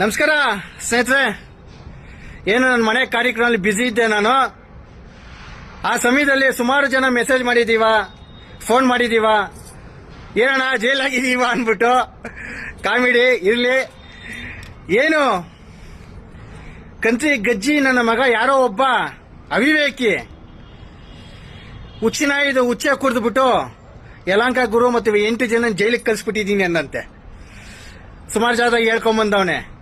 ನಮಸ್ಕಾರ, ಸ್ನೇಹಿತರೆ. ಏನು ನನ್ನ ಮನೆ ಕಾರ್ಯಕ್ರಮದಲ್ಲಿ ಬ್ಯುಸಿ ಇದ್ದೆ ನಾನು. ಆ ಸಮಯದಲ್ಲಿ ಸುಮಾರು ಜನ ಮೆಸೇಜ್ ಮಾಡಿದೀವ ಫೋನ್ ಮಾಡಿದೀವ. ಏನಣ್ಣ ಜೈಲಾಗಿದ್ದೀವ ಅಂದ್ಬಿಟ್ಟು. ಕಾಮಿಡಿ, ಇರಲಿ. ಏನು? ಕಂತ್ರಿ ಗಜ್ಜಿ ನನ್ನ ಮಗ ಯಾರೋ ಒಬ್ಬ ಅವಿವೇಕಿ. ಹುಚ್ಚಿನಾಯಿದು ಹುಚ್ಚ ಕುಡಿದ್ಬಿಟ್ಟು ಯಲಾಂಕ ಗುರು ಮತ್ತು ಎಂಟು ಜನ ಜೈಲಿಗೆ ಕಳಿಸ್ಬಿಟ್ಟಿದ್ದೀನಿ ಅಂದಂತೆ ಸುಮಾರು ಜಾಗ ಹೇಳ್ಕೊಂಬಂದವನೆ.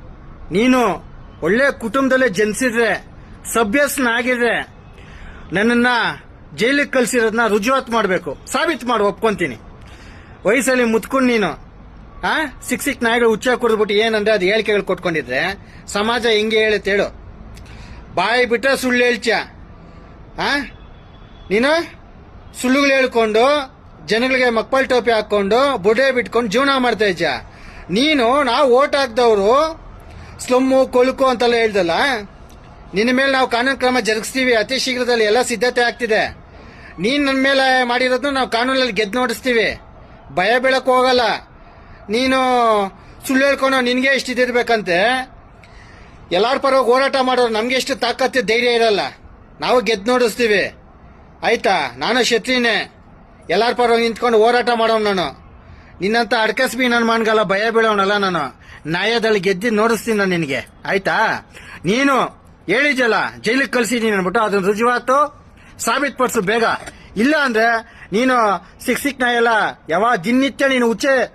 ನೀನು ಒಳ್ಳೆ ಕುಟುಂಬದಲ್ಲೇ ಜನಿಸಿದ್ರೆ ಸಭ್ಯಸ್ನಾಗಿದ್ರೆ ನನ್ನನ್ನ ಜೈಲಿಗೆ ಕಲ್ಸಿರೋದನ್ನ ರುಜುವಾತ್ ಮಾಡಬೇಕು. ಸಾಬೀತು ಮಾಡು, ಒಪ್ಕೊಂತೀನಿ. ವಯಸ್ಸಲ್ಲಿ ಮುತ್ಕೊಂಡು ನೀನು. ಆ? ಸಿಕ್ ಸಿಕ್ ನಾಯಿಗಳು ಹುಚ್ಚ ಕುಡಿದ್ಬಿಟ್ಟು ಏನಂದ್ರೆ ಅದು ಹೇಳಿಕೆಗಳು ಕೊಟ್ಕೊಂಡಿದ್ರೆ, ಸಮಾಜ ಹೆಂಗೆ ಹೇಳುತ್ತೆ ಹೇಳು. ಬಾಯಿ ಬಿಟ್ಟ ಸುಳ್ಳು ಹೇಳ್ಚ ಆ? ನೀನು? ಸುಳ್ಳುಗಳು ಹೇಳ್ಕೊಂಡು, ಜನಗಳಿಗೆ ಮಕ್ಕಳ ಟೋಪಿ ಹಾಕೊಂಡು ಬುಡೆ ಬಿಟ್ಕೊಂಡು ಜೀವನ ಮಾಡ್ತಾ ಇದ್ದ ನೀನು, ನಾವು ಓಟ್ ಹಾಕ್ದವ್ರು ಸ್ಲಮ್ಮು, ಕೊಳುಕು ಅಂತೆಲ್ಲ ಹೇಳ್ದಲ್ಲ? ನಿನ್ನ ಮೇಲೆ ನಾವು ಕಾನೂನು ಕ್ರಮ ಜರುಗಿಸ್ತೀವಿ. ಅತಿ ಶೀಘ್ರದಲ್ಲಿ ಎಲ್ಲ ಸಿದ್ಧತೆ ಆಗ್ತಿದೆ. ನೀನ್ ನನ್ನ ಮೇಲೆ ಮಾಡಿರೋದನ್ನ ನಾವು ಕಾನೂನಲ್ಲಿ ಗೆದ್ದು ನೋಡಿಸ್ತೀವಿ. ಭಯ ಬೀಳಕ್ ಹೋಗಲ್ಲ. ನೀನು ಸುಳ್ಳು ಹೇಳ್ಕೊಂಡು ನಿನ್ಗೆ ಎಷ್ಟು ಇದಿರ್ಬೇಕಂತೆ ಎಲ್ಲಾರ ಪರವಾಗಿ ಹೋರಾಟ ಮಾಡೋರು ನಮ್ಗೆ ಎಷ್ಟು ತಾಕತ್ತು, ಧೈರ್ಯ ಇರಲ್ಲ. ನಾವು ಗೆದ್ದು ನೋಡಿಸ್ತೀವಿ. ಆಯ್ತಾ? ನಾನು ಶತ್ರಿನೇ. ಎಲ್ಲಾರ ಪರವಾಗಿ ನಿಂತ್ಕೊಂಡು ಹೋರಾಟ ಮಾಡೋನು ನಾನು. ನಿನ್ನಂತ ಅಡ್ಕಸ್ಬಿ ನಾನು ಮಾನ್ಗಲ್ಲ, ಭಯ ಬೀಳೋನಲ್ಲ ನಾನು. ನ್ಯಾಯದಲ್ಲಿ ಗೆದ್ದಿ ನೋಡಿಸ್ತೀನಿ ನಾನು ನಿನಗೆ. ಆಯ್ತಾ? ನೀನು ಹೇಳಿದ್ಯಲ್ಲ ಜೈಲಿಗೆ ಕಳ್ಸಿದೀನಿ ಅನ್ಬಿಟ್ಟು ಅದನ್ನ ರುಜುವಾತು ಸಾಬೀತುಪಡಿಸು ಬೇಗ. ಇಲ್ಲ ಅಂದ್ರೆ ನೀನು ಸಿಕ್ ಸಿಕ್ ನಾಯಲ್ಲ ಯಾವ ದಿನನಿತ್ಯ ನೀನು ಹುಚ್ಚೆ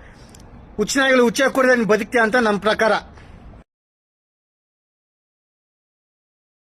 ನಾಯಿಗಳು ಉಚ್ಚೆ ಕೊಡದೆ ನೀನು ಬದುಕ್ತೀಯ ಅಂತ ನಮ್ಮ ಪ್ರಕಾರ.